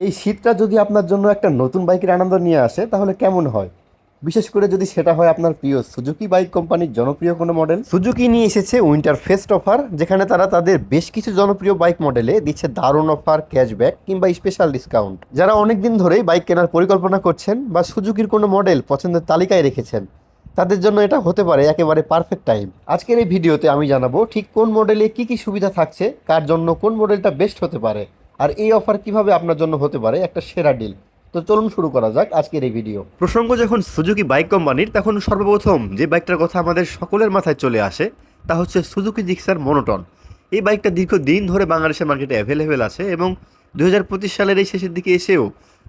এই শীতটা যদি আপনার জন্য একটা নতুন বাইকের আনন্দ নিয়ে আসে, তাহলে কেমন হয়? বিশেষ করে যদি সেটা হয় আপনার প্রিয় সুজুকি বাইক কোম্পানির জনপ্রিয় কোনো মডেল সুজুকি নিয়ে এসেছে উইন্টার ফেস্ট অফার যেখানে তারা তাদের বেশ কিছু জনপ্রিয় বাইক মডেলে দিচ্ছে দারুণ অফার ক্যাশব্যাক কিংবা স্পেশাল ডিসকাউন্ট যারা অনেকদিন ধরেই বাইক কেনার পরিকল্পনা করছেন বা সুজুকির কোনো মডেল পছন্দের তালিকায় রেখেছেন, তাদের জন্য এটা হতে পারে একেবারে পারফেক্ট টাইম আজকের এই ভিডিওতে আমি জানাব ঠিক কোন মডেলে কি কি সুবিধা থাকছে, কার জন্য কোন মডেলটা বেস্ট হতে পারে। আর এই অফার কীভাবে আপনার জন্য হতে পারে? একটা সেরা ডিল তো চলুন শুরু করা যাক আজকের এই ভিডিও প্রসঙ্গ যখন সুজুকি বাইক কোম্পানির তখন সর্বপ্রথম যে বাইকটার কথা আমাদের সকলের মাথায় চলে আসে তা হচ্ছে সুজুকি জিক্সার মনোটন এই বাইকটা দীর্ঘদিন ধরে বাংলাদেশের মার্কেটে অ্যাভেলেবেল আছে এবং দুই হাজার পঁচিশ সালের এই শেষের দিকে এসেও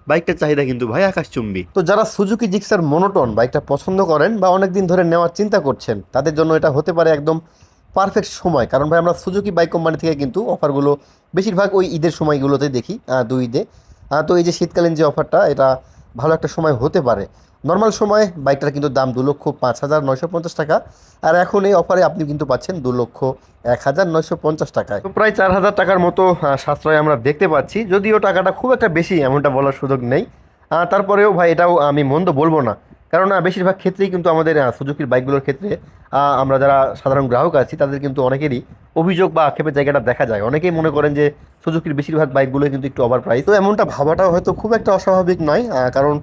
বাইকটার চাহিদা কিন্তু ভাই আকাশচুম্বী। তো যারা সুজুকি জিক্সার মনোটন বাইকটা পছন্দ করেন বা অনেক দিন ধরে নেওয়ার চিন্তা করছেন তাদের জন্য এটা হতে পারে একদম পারফেক্ট সময়। কারণ ভাই, আমরা সুজুকি বাইক কোম্পানি থেকে কিন্তু অফারগুলো বেশিরভাগ ওই ঈদের সময়গুলোতে দেখি দুই ঈদে। তো এই যে শীতকালীন যে অফারটা এটা ভালো একটা সময় হতে পারে। নর্মাল সময় বাইকটার কিন্তু দাম দু লক্ষ পাঁচ হাজার নয়শো পঞ্চাশ টাকা। আর এখন এই অফারে আপনি কিন্তু পাচ্ছেন দু লক্ষ এক হাজার নয়শো পঞ্চাশ টাকায়। তো প্রায় চার হাজার টাকার মতো সাশ্রয় আমরা দেখতে পাচ্ছি। যদিও টাকাটা খুব একটা বেশি, এমনটা বলার সুযোগ নেই। তারপরেও ভাই, এটাও আমি মন্দ বলব না। কারণ আহ, বেশিরভাগ ক্ষেত্রেই কিন্তু আমাদের সুজুকির বাইকগুলোর ক্ষেত্রে আমরা যারা সাধারণ গ্রাহক আছি তাদের কিন্তু অনেকেরই অভিযোগ বা আক্ষেপের জায়গাটা দেখা যায়। অনেকেই মনে করেন যে সুজুকির বেশিরভাগ বাইকগুলো কিন্তু একটু ওভার প্রাইস তো এমনটা ভাবাটাও হয়তো খুব একটা অস্বাভাবিক নয় কারণ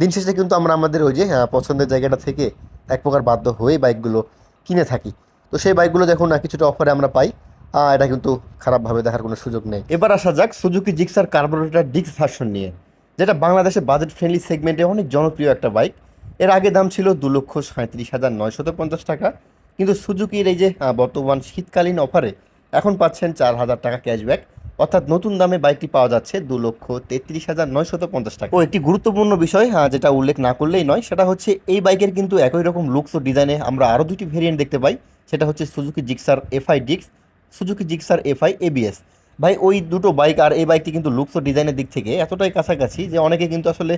দিন শেষে কিন্তু আমরা আমাদের ওই যে পছন্দের জায়গাটা থেকে এক প্রকার বাধ্য হয়ে বাইকগুলো কিনে থাকি। তো সেই বাইকগুলো যখন কিছুটা অফারে আমরা পাই এটা কিন্তু খারাপভাবে দেখার কোনো সুযোগ নেই। এবার আসা যাক সুজুকি জিক্সার কার্বোরেটার ডিক্স ভার্সন নিয়ে যেটা বাংলাদেশে বাজেট ফ্রেন্ডলি সেগমেন্টে অনেক জনপ্রিয় একটা বাইক। এর আগে দাম ছিল দু লক্ষ সাঁত্রিশ হাজার নয়শত পঞ্চাশ টাকা, কিন্তু সুজুকির এই যে বর্তমান শীতকালীন অফারে এখন পাচ্ছেন চার হাজার টাকা ক্যাশব্যাক, অর্থাৎ নতুন দামে বাইকটি পাওয়া যাচ্ছে দু লক্ষ তেত্রিশ হাজার নয়শত পঞ্চাশ টাকা। ও একটি গুরুত্বপূর্ণ বিষয় হ্যাঁ যেটা উল্লেখ না করলেই নয়, সেটা হচ্ছে এই বাইকের কিন্তু একই রকম লুকস ও ডিজাইনে আমরা আরও দুটি ভেরিয়েন্ট দেখতে পাই, সেটা হচ্ছে সুজুকি জিক্সার এফআই ডিক্স সুজুকি জিক্সার এফআই এবিএস ভাই, ওই দুটো বাইক আর এই বাইকটি কিন্তু লুকস ও ডিজাইনের দিক থেকে এতটাই কাছাকাছি যে অনেকে কিন্তু আসলে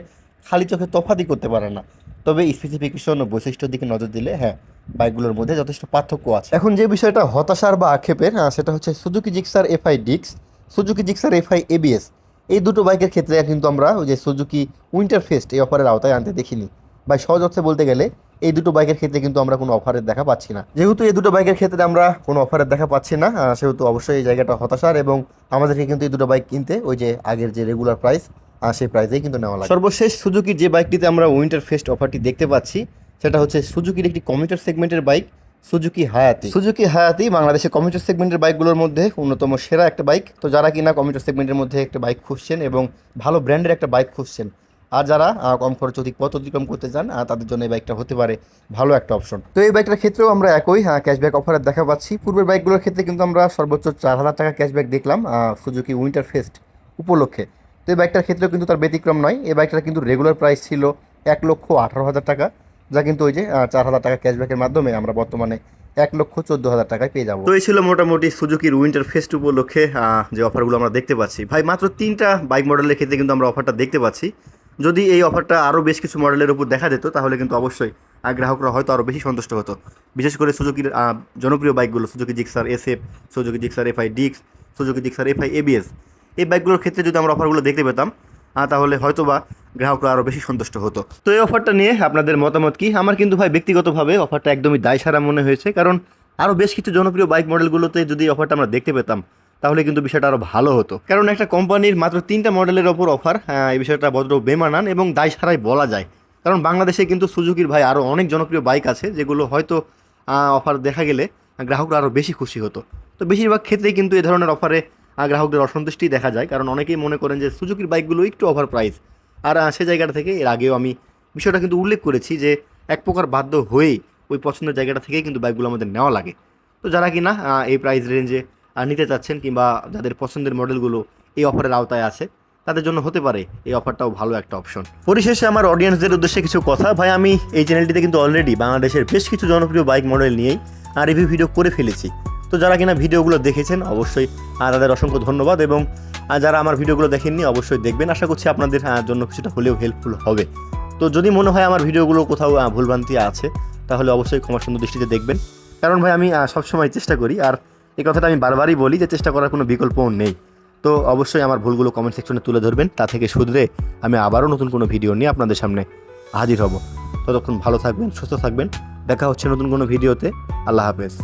খালি চোখে তফাতই করতে পারে না। তবে স্পেসিফিকেশন ও বৈশিষ্ট্যের দিকে নজর দিলে হ্যাঁ বাইকগুলোর মধ্যে যথেষ্ট পার্থক্য আছে। এখন যে বিষয়টা হতাশার বা আক্ষেপের সেটা হচ্ছে সুজুকি জিক্সার এফআই ডিক্স সুজুকি জিক্সার এফআই এবিএস এই দুটো বাইকের ক্ষেত্রে কিন্তু আমরা ওই যে সুজুকি উইন্টার ফেস্ট এই অফারের আওতায় আনতে দেখিনি। বা সহজ অর্থে বলতে গেলে, এই দুটো বাইকের ক্ষেত্রে কিন্তু আমরা কোনো অফারের দেখা পাচ্ছি না। যেহেতু এই দুটো বাইকের ক্ষেত্রে আমরা কোনো অফারের দেখা পাচ্ছি না সেহেতু অবশ্যই এই জায়গাটা হতাশার এবং আমাদেরকে কিন্তু এই দুটো বাইক কিনতে ওই যে আগের যে রেগুলার প্রাইস সেই প্রাইসেই কিন্তু নেওয়া লাগে। সর্বশেষ সুজুকির যে বাইকটিতে আমরা উইন্টার ফেস্ট অফারটি দেখতে পাচ্ছি সেটা হচ্ছে সুজুকির একটি কমিউটার সেগমেন্টের বাইক সুজুকি হায়াতি। সুজুকি হায়াতি বাংলাদেশের কমিউটার সেগমেন্টের বাইকগুলোর মধ্যে অন্যতম সেরা একটা বাইক তো যারা কিনা কমিউটার সেগমেন্টের মধ্যে একটা বাইক খুঁজছেন এবং ভালো ব্র্যান্ডের একটা বাইক খুঁজছেন আর যারা কম খরচ অধিক পথ অতিক্রম করতে চান তাদের জন্য এই বাইকটা হতে পারে ভালো একটা অপশন তো এই বাইকটার ক্ষেত্রেও আমরা একই ক্যাশব্যাক অফারের দেখা পাচ্ছি। পূর্বের বাইকগুলোর ক্ষেত্রে কিন্তু আমরা সর্বোচ্চ চার হাজার টাকা ক্যাশব্যাক দেখলাম সুজুকি উইন্টার ফেস্ট উপলক্ষে। তো এই বাইকটার ক্ষেত্রেও কিন্তু তার ব্যতিক্রম নয়। এই বাইকটার কিন্তু রেগুলার প্রাইস ছিল এক লক্ষ আঠারো হাজার টাকা, যা কিন্তু ওই যে চার হাজার টাকা ক্যাশব্যাকের মাধ্যমে আমরা বর্তমানে এক লক্ষ চোদ্দ হাজার টাকায় পেয়ে যাব। তো এই ছিল মোটামুটি সুজুকির উইন্টার ফেস্ট উপলক্ষে যে অফারগুলো আমরা দেখতে পাচ্ছি। ভাই, মাত্র তিনটা বাইক মডেলের ক্ষেত্রে কিন্তু আমরা অফারটা দেখতে পাচ্ছি। যদি এই অফারটা আরও বেশ কিছু মডেলের উপর দেখা যেত তাহলে কিন্তু অবশ্যই গ্রাহকরা হয়তো আরও বেশি সন্তুষ্ট হতো। বিশেষ করে সুজুকির জনপ্রিয় বাইকগুলো Suzuki Gixxer S F Suzuki Gixxer FI ডিক্স সুজুকি জিক্সার এফআই এবিএস এই বাইকগুলোর ক্ষেত্রে যদি আমরা অফারগুলো দেখতে পেতাম তাহলে হয়তো বা গ্রাহকরা আরও বেশি সন্তুষ্ট হতো। তো এই অফারটা নিয়ে আপনাদের মতামত কি? আমার কিন্তু ভাই ব্যক্তিগতভাবে অফারটা একদমই দায়সারা মনে হয়েছে, কারণ আরও বেশ কিছু জনপ্রিয় বাইক মডেলগুলোতে যদি অফারটা আমরা দেখতে পেতাম, তাহলে কিন্তু বিষয়টা আরও ভালো হতো। কারণ একটা কোম্পানির মাত্র তিনটা মডেলের ওপর অফার এই বিষয়টা বড্ড বেমানান এবং দায় সারাই বলা যায়। কারণ বাংলাদেশে কিন্তু সুজুকির ভাই আরও অনেক জনপ্রিয় বাইক আছে, যেগুলো হয়তো অফার দেখা গেলে গ্রাহকরা আরও বেশি খুশি হতো। তো বেশিরভাগ ক্ষেত্রেই কিন্তু এ ধরনের অফারে গ্রাহকদের অসন্তুষ্টি দেখা যায়। কারণ অনেকেই মনে করেন যে সুজুকির বাইকগুলো একটু ওভার প্রাইস আর সে জায়গাটা থেকে এর আগেও আমি বিষয়টা কিন্তু উল্লেখ করেছি যে এক প্রকার বাধ্য হয়েই ওই পছন্দের জায়গাটা থেকেই কিন্তু বাইকগুলো আমাদের নেওয়া লাগে। তো যারা কি না এই প্রাইস রেঞ্জে নিতে চাচ্ছেন কিংবা যাদের পছন্দের মডেলগুলো এই অফারের আওতায় আছে, তাদের জন্য হতে পারে এই অফারটাও ভালো একটা অপশন পরিশেষে আমার অডিয়েন্সদের উদ্দেশ্যে কিছু কথা। ভাই, আমি এই চ্যানেলটিতে কিন্তু অলরেডি বাংলাদেশের বেশ কিছু জনপ্রিয় বাইক মডেল নিয়েই রিভিউ ভিডিও করে ফেলেছি। তো যারা কিনা ভিডিওগুলো দেখেছেন, অবশ্যই তাদের অসংখ্য ধন্যবাদ এবং যারা আমার ভিডিওগুলো দেখেননি, অবশ্যই দেখবেন। আশা করছি আপনাদের জন্য কিছুটা হলেও হেল্পফুল হবে। তো যদি মনে হয় আমার ভিডিওগুলো কোথাও ভুলভ্রান্তি আছে, তাহলে অবশ্যই ক্ষমা সুন্দর দৃষ্টিতে দেখবেন। কারণ ভাই, আমি সবসময় চেষ্টা করি, আর এই কথাটা আমি বারবারই বলি যে চেষ্টা করার কোনো বিকল্পও নেই। তো অবশ্যই আমার ভুলগুলো কমেন্ট সেকশনে তুলে ধরবেন, তা থেকে শুধরে আমি আবারও নতুন কোনো ভিডিও নিয়ে আপনাদের সামনে হাজির হব। ততক্ষণ ভালো থাকবেন, সুস্থ থাকবেন। দেখা হচ্ছে নতুন কোনো ভিডিওতে। আল্লাহ হাফেজ।